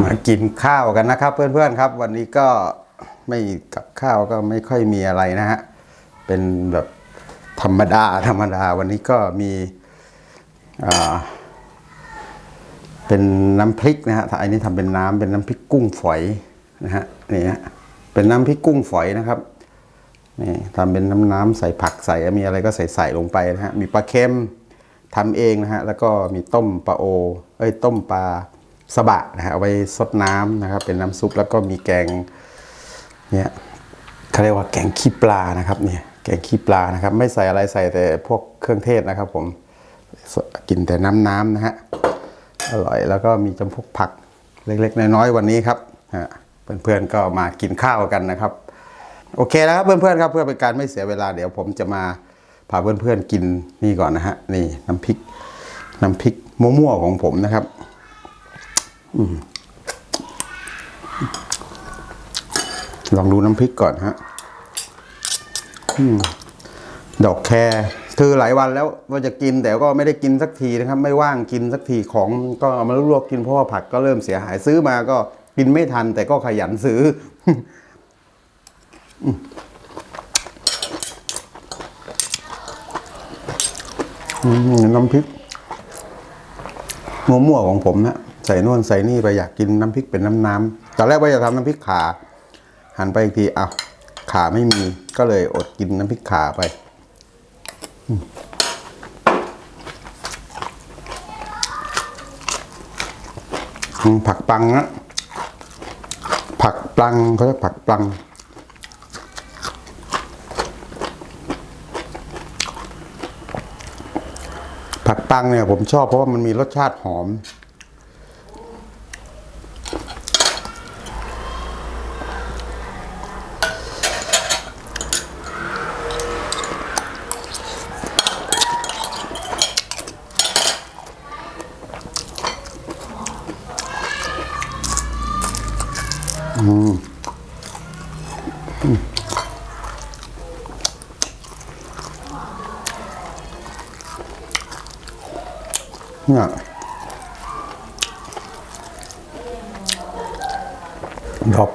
มากินข้าวกันนะครับ เพื่อนๆครับ วันนี้ก็ไม่กับข้าวก็ไม่ค่อยมีอะไรนะฮะเป็นแบบธรรมดาธรรมดาวันนี้ก็มีเป็นน้ำพริกนะฮะอันนี้ทำเป็นน้ำเป็นน้ำพริกกุ้งฝอยนะฮะนี่ฮะเป็นน้ำพริกกุ้งฝอยนะครับนี่ทำเป็นน้ำน้ำใส่ผักใส่มีอะไรก็ใส่ใส่ลงไปนะฮะมีปลาเค็มทำเองนะฮะแล้วก็มีต้มปลาโอเอ้ยต้มปลา สบะนะฮะเอาไว้ซดน้ำนะครับ เป็นน้ำซุปแล้วก็มีแกงเนี่ยเขาเรียกว่าแกงขี้ปลานะครับเนี่ยแกงขี้ปลานะครับ ไม่ใส่อะไรใส่แต่พวกเครื่องเทศนะครับ ผมกินแต่น้ำน้ำนะฮะอร่อยแล้วก็มีจำพวกผักเล็กๆน้อยๆวันนี้ครับฮะเพื่อนๆก็มากินข้าวกันนะครับ โอเคแล้วครับเพื่อนๆครับเพื่อเป็นการไม่เสียเวลาเดี๋ยวผมจะมาพาเพื่อนๆกินนี่ก่อนนะฮะนี่น้ำพริกน้ำพริกมั่วๆของผมนะครับ ลองดูน้ำพริกก่อนฮะอดอกแครคือหลายวันแล้วว่าจะกินแต่ก็ไม่ได้กินสักทีนะครับ ไม่ว่างกินสักทีของก็เอามาลวกๆกินเพราะว่าผักก็เริ่มเสียหายซื้อมาก็กินไม่ทัน แต่ก็ขยันซื้อน้ำพริกมั่วๆของผมนะ ใส่นวนใส่นี่ไปอยากกินน้ำพริกเป็นน้ำน้ำๆตอนแรกว่าจะทำน้ำพริกขาหันไปอีกทีอ้าวขาไม่มีก็เลยอดกินน้ำพริกขาไปผักปังนะผักปังเขาเรียกผักปัง ผักปังเนี่ยผมชอบเพราะว่ามันมีรสชาติหอม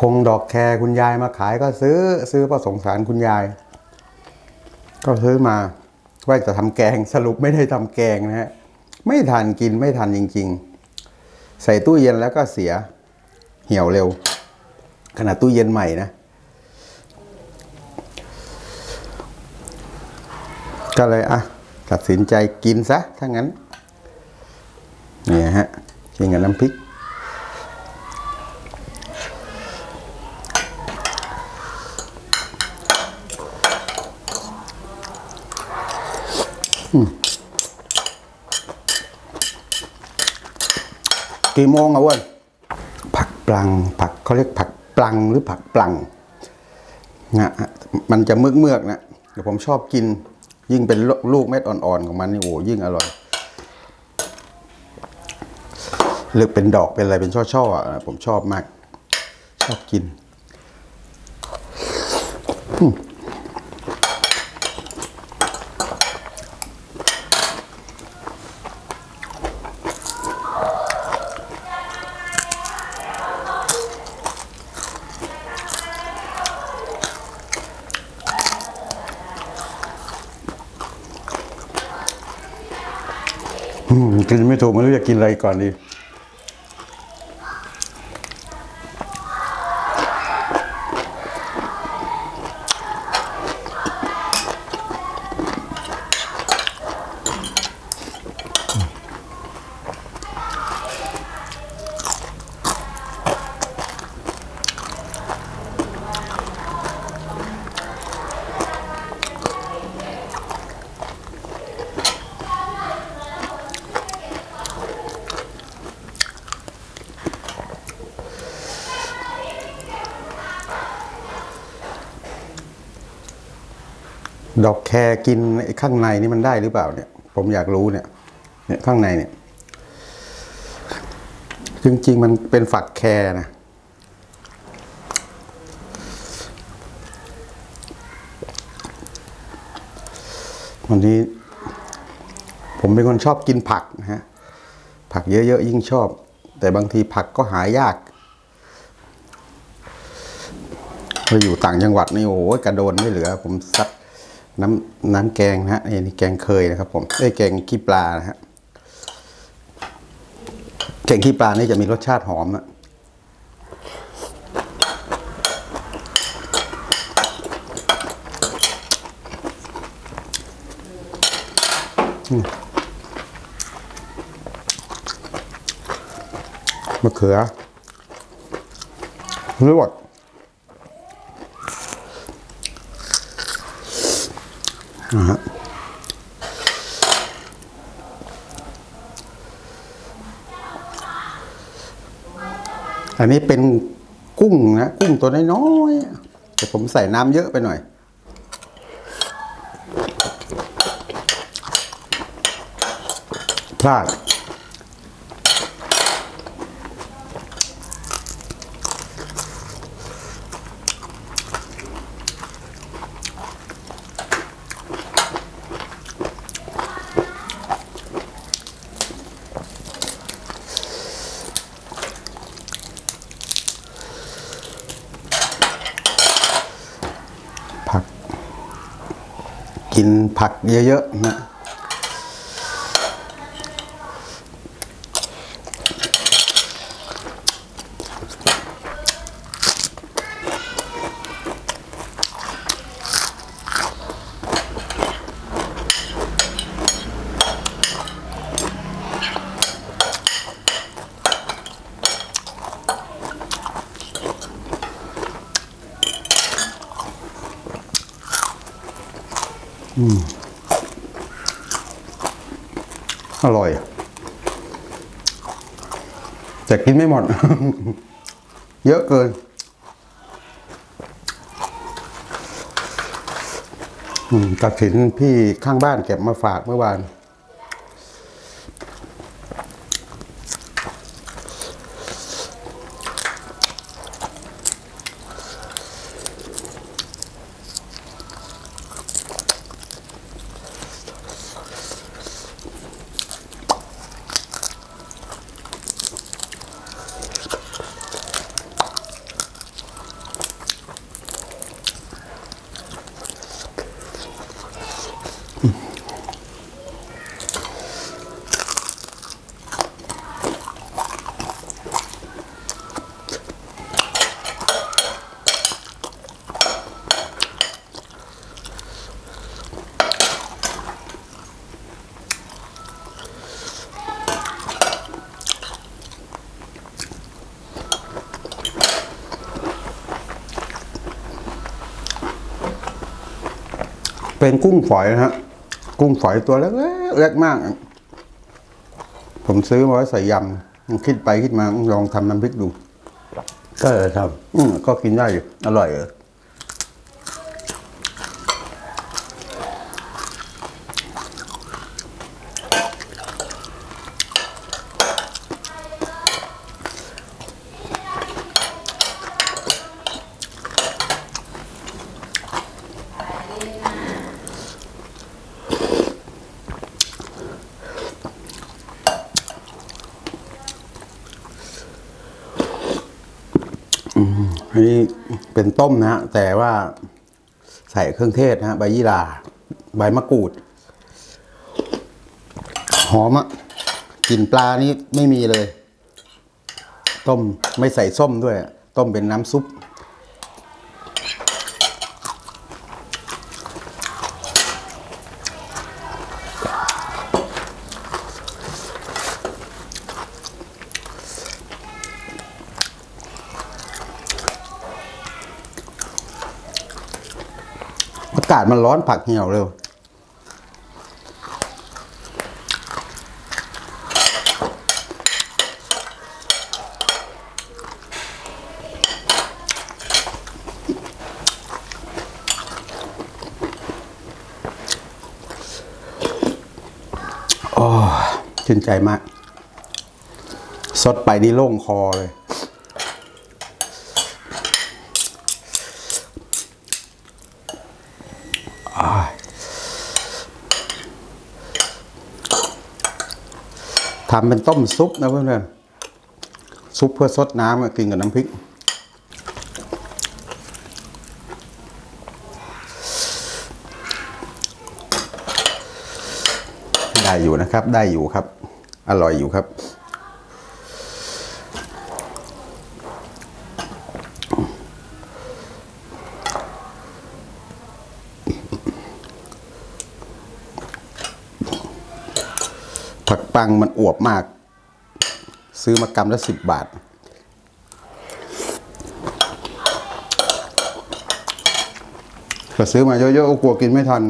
คงดอกแครคุณยายมาขายก็ซื้อซื้อเพราะสงสารคุณยาย ก็ซื้อมาว่าจะทำแกงสรุปไม่ได้ทำแกงนะฮะไม่ทันกินไม่ทันจริง ๆ ใส่ตู้เย็นแล้วก็เสียเหี่ยวเร็ว ขนาดตู้เย็นใหม่นะก็เลยอะตัดสินใจกินซะถ้างั้นเนี่ยฮะกินกับน้ำพริก กี่โมงอะเว้ยผักปลังผักเขาเรียกผักปลังหรือผักปลังนะมันจะเมือกเมือกนะแต่ผมชอบกิน ยิ่งเป็นลูกเม็ดอ่อนๆของมันนี่โอ้ยิ่งอร่อยหรือเป็นดอกเป็นอะไรเป็นช่อๆอะผมชอบมาก ชอบกิน กินไม่ถูกไม่รู้จะกินอะไรก่อนดี ดอกแครกินข้างในนี่มันได้หรือเปล่าเนี่ย ผมอยากรู้เนี่ยเนี่ยข้างในเนี่ย จริง ๆ มันเป็นฝักแครนะวันนี้ ผมเป็นคนชอบกินผักนะฮะผักเยอะๆยิ่งชอบ แต่บางทีผักก็หายากไปอยู่ต่างจังหวัดนี่โอ้โหกระโดนไม่เหลือ ผมซัด น้ำน้ำแกงนะฮะนี่นี่แกงเคยนะครับผมไอ้แกงขี้ปลานะฮะแกงขี้ปลานี่จะมีรสชาติหอมอะอืมมะเขือรวด นะฮะอันนี้เป็นกุ้งนะ กุ้งตัวน้อยๆแต่ผมใส่น้ำเยอะไปหน่อย พลาด ผัก กิน ผักเยอะๆนะ กินไม่หมด เยอะเกิน ตัดสินพี่ข้างบ้านเก็บมาฝากเมื่อวาน เป็นกุ้งฝอยนะฮะ กุ้งฝอยตัวเล็กๆเล็กมาก ผมซื้อมาไว้ใส่ยำคิดไปคิดมาลองทำน้ำพริกดู ก็เลยทอืมก็กินได้อยู่อร่อยเออ อันนี้เป็นต้มนะฮะแต่ว่าใส่เครื่องเทศนะฮะใบยี่หร่าใบมะกรูด หอมอะกลิ่นปลานี่ไม่มีเลย ต้มไม่ใส่ส้มด้วย ต้มเป็นน้ำซุป อากาศมันร้อนผักเหี่ยวเร็ว โอ้ชื่นใจมาก สดไปนี่โล่งคอเลย ทำเป็นต้มซุปนะเพื่อนๆซุปเพื่อซดน้ำกินกับน้ำพริก ได้อยู่นะครับ ได้อยู่ครับ อร่อยอยู่ครับ ปังมันอวบมาก ซื้อมากรัมละสิบบาท ก็ซื้อมาเยอะๆก็กลัวกินไม่ทัน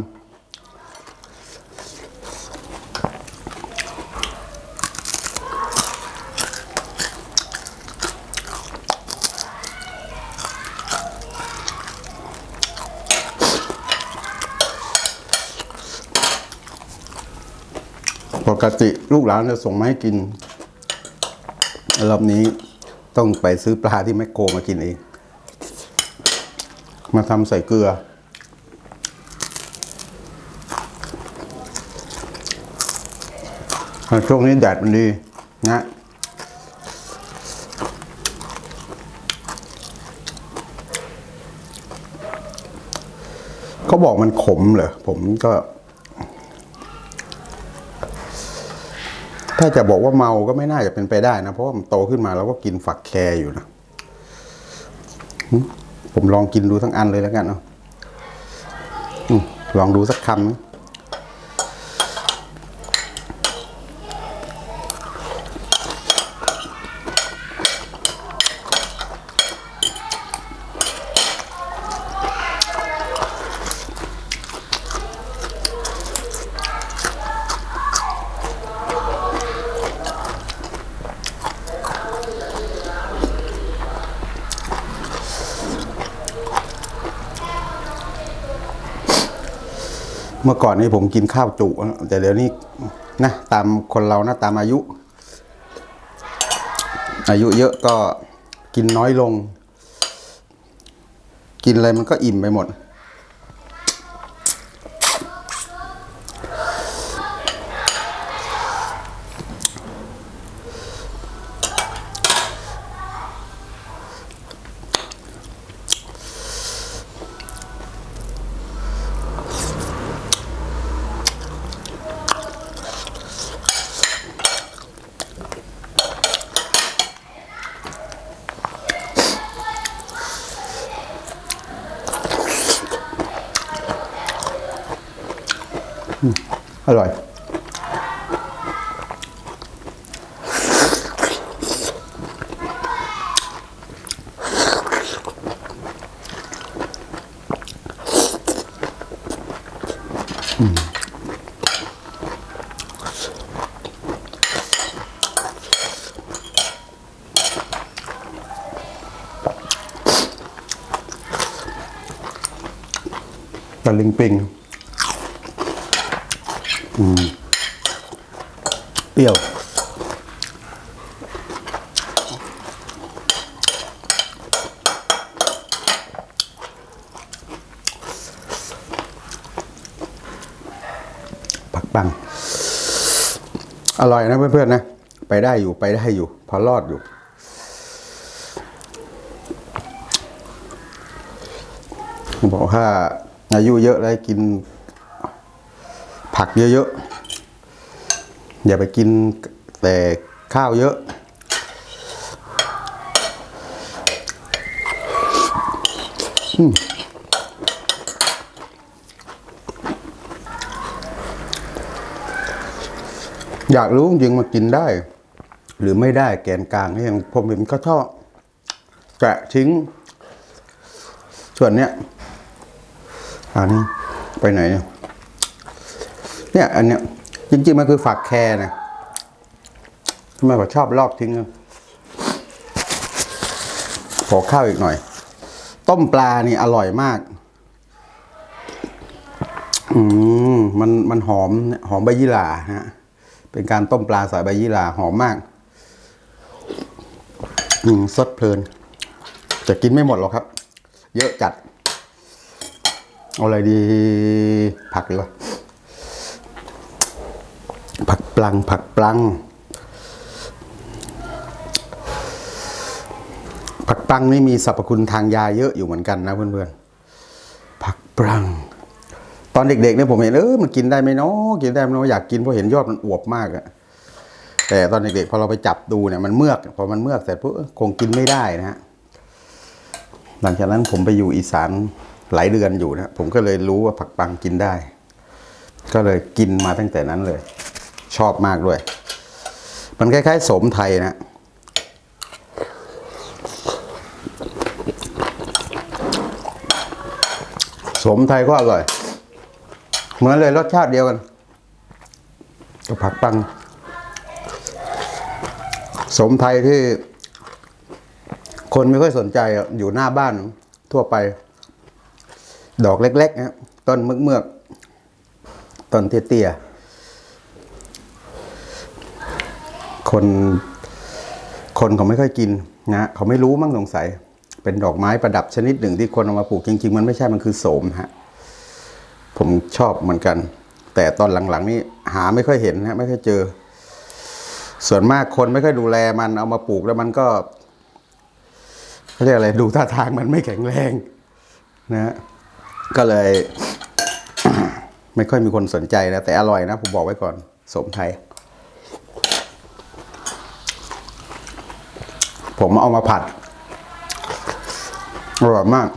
ปกติลูกหลานจะส่งมาให้กินรอบนี้ต้องไปซื้อปลาที่แมคโครมากินเอง มาทำใส่เกลือ ช่วงนี้แดดมันดีนะเขาบอกมันขมเหรอผมก็ ถ้าจะบอกว่าเมาก็ไม่น่าจะเป็นไปได้นะ เพราะว่ามันโตขึ้นมาแล้วก็กินฝักแครอยู่นะ ผมลองกินดูทั้งอันเลยแล้วกันเนาะลองดูสักคำ มื่อก่อนนี้ผมกินข้าวจุ แต่เดี๋ยวนี้นะตามคนเรานะตามอายุ อายุเยอะก็กินน้อยลง กินอะไรมันก็อิ่มไปหมด อร่อย ปิงปิงเปรี้ยว ผักปัง อร่อยนะเพื่อนๆนะ ไปได้อยู่ไปได้อยู่ พอรอดอยู่บอกว่า อายุเยอะแล้วกิน ผักเยอะๆ อย่าไปกินแต่ข้าวเยอะ อืมอยากรู้จริงมากินได้ หรือไม่ได้แกนกลางเนี่ยผมเห็นเขาชอบแกะทิ้ง ส่วนเนี้ย อันนี้ไปไหนเนี่ยเนี่ยอันเนี้ยจริงๆมันคือฝักแคร์นะทำไมผมชอบลอกทิ้งอะขอข้าวอีกหน่อย ต้มปลานี่อร่อยมาก อืมมันมันหอมหอมใบยี่หร่าฮะ เป็นการต้มปลาใส่ใบยี่หร่าหอมมาก อืมสดเพลิน จะกินไม่หมดหรอกครับ เยอะจัด เอาอะไรดี ผักดีกว่า ผักปลัง ผักปลัง ผักปลังนี่มีสรรพคุณทางยาเยอะอยู่เหมือนกันนะเพื่อนๆ ผักปลัง ตอนเด็กๆเนี่ยผมเห็นเออมันกินได้ไหมเนาะกินได้ไหมเนาะอยากกินเพราะเห็นยอดมันอวบมากอะแต่ตอนเด็กๆพอเราไปจับดูเนี่ยมันเมือกพอมันเมือกเสร็จปุ๊บคงกินไม่ได้นะฮะหลังจากนั้นผมไปอยู่อีสาน หลายเดือนอยู่นะผมก็เลยรู้ว่าผักปังกินได้ ก็เลยกินมาตั้งแต่นั้นเลย ชอบมากด้วย มันคล้ายๆ สมไทยนะ สมไทยก็อร่อย เหมือนเลยรสชาติเดียวกันกับผักปัง สมไทยที่คนไม่ค่อยสนใจอยู่หน้าบ้านทั่วไป ดอกเล็กๆนะต้นเมือกๆต้นเตี้ยๆคนคนเขาไม่ค่อยกินนะเขาไม่รู้มั้งสงสัย เป็นดอกไม้ประดับชนิดหนึ่งที่คนเอามาปลูกจริง ๆ มันไม่ใช่มันคือโสมฮะผมชอบเหมือนกัน แต่ตอนหลังๆนี่หาไม่ค่อยเห็นฮะไม่ค่อยเจอ ส่วนมากคนไม่ค่อยดูแลมันเอามาปลูกแล้วมันก็เขาเรียกอะไรดูท่าทางมันไม่แข็งแรงนะฮะ ก็เลย ไม่ค่อยมีคนสนใจนะ แต่อร่อยนะ ผมบอกไว้ก่อน สมไทย ผมเอามาผัด อร่อยมาก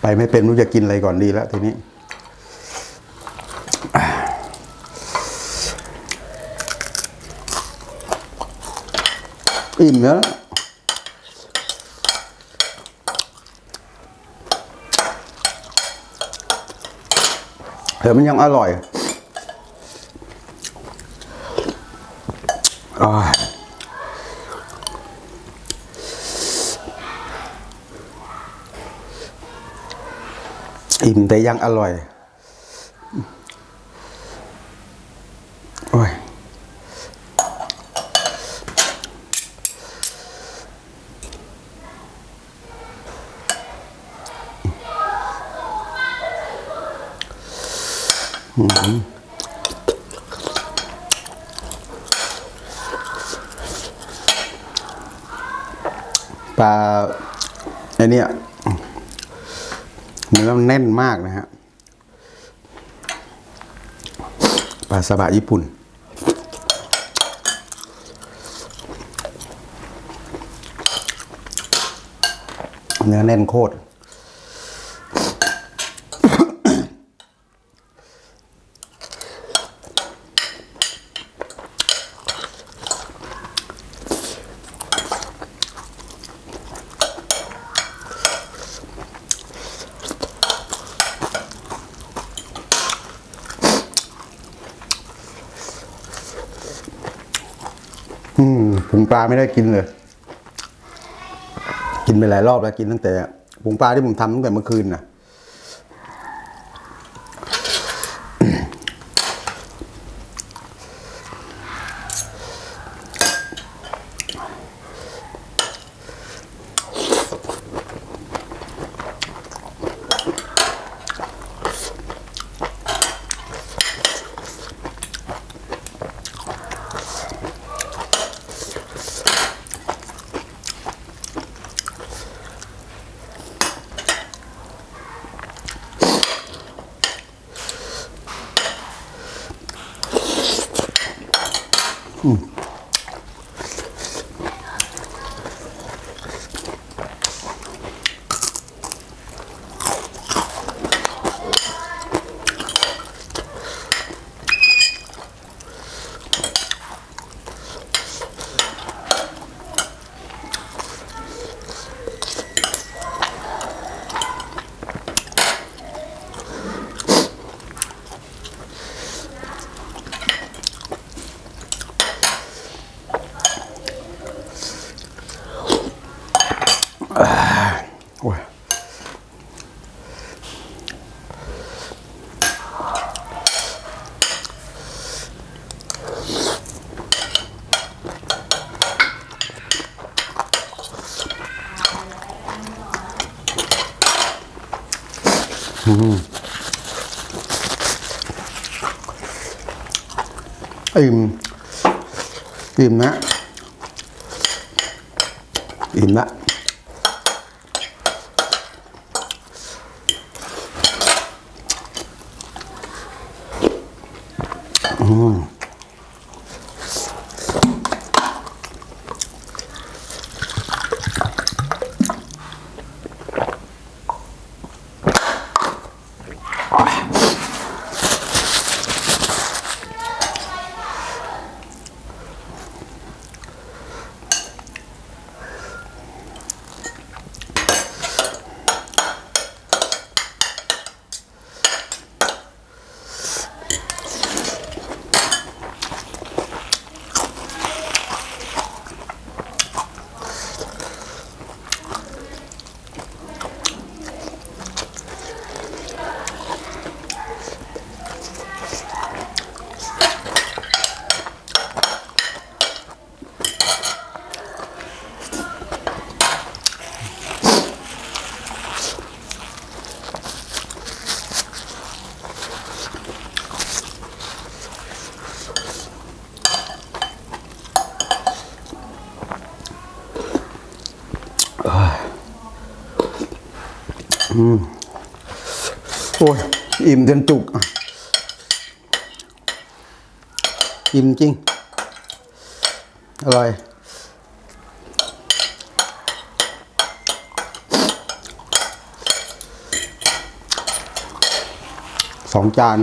ไปไม่เป็นไม่รู้จะกินอะไรก่อนดีแล้วทีนี้อิ่มเนอ แต่มันยังอร่อยออิ่มแต่ยังอร่อย ปลาอเนี้เนื้อมันแน่นมากนะฮะปลาสบะญี่ปุ่น เนื้อแน่นโคตร ผงปลาไม่ได้กินเลย กินไปหลายรอบแล้วกินตั้งแต่ผงปลาที่ผมทำตั้งแต่เมื่อคืนน่ะ อิ่มอิ่มนะอิ่มละ โอิ่มจนจุก อิ่มจริง อร่อย สองจาน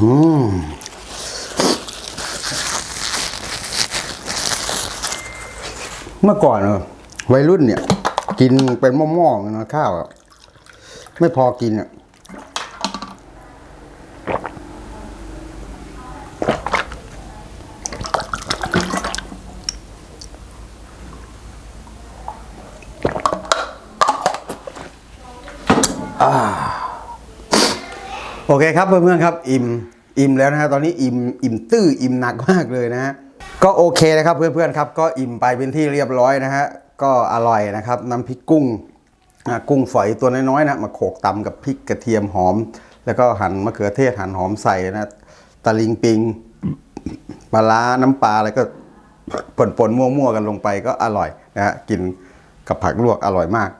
อืม เมื่อก่อนอะวัยรุ่นเนี่ย กินเป็นหม้อๆนะข้าวไม่พอกินอะโอเคครับเพื่อนๆครับ อิ่มอิ่มแล้วนะฮะตอนนี้อิ่มอิ่มตื้ออิ่มหนักมากเลยนะฮะ ก็โอเคนะครับเพื่อนๆครับ ก็อิ่มไปเป็นที่เรียบร้อยนะฮะก็อร่อยนะครับน้ำพริกกุ้งกุ้งฝอยตัวน้อยๆนะมาโขกตำกับพริกกระเทียมหอม แล้วก็หั่นมะเขือเทศหั่นหอมใส่นะตะลิงปิงปลาร้าน้ำปลาอะไรก็ปนๆมั่วๆกันลงไปก็อร่อยนะฮะกินกับผักลวกอร่อยมาก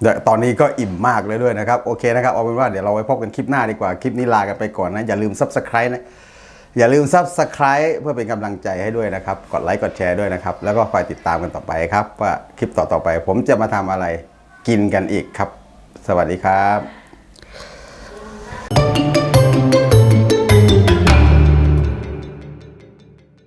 เดี๋ยวตอนนี้ก็อิ่มมากเลยด้วยนะครับ โอเคนะครับ เอาเป็นว่าเดี๋ยวเราไว้พบกันคลิปหน้าดีกว่า คลิปนี้ลากันไปก่อนนะ อย่าลืม subscribe นะ อย่าลืมซับสไคร b ์เพื่อเป็นกำลังใจให้ด้วยนะครับ กดไลค์กดแชร์ด้วยนะครับ แล้วก็คอยติดตามกันต่อไปครับ ว่าคลิปต่อต่อไป ผมจะมาทำอะไรกินกันอีกครับ สวัสดีครับ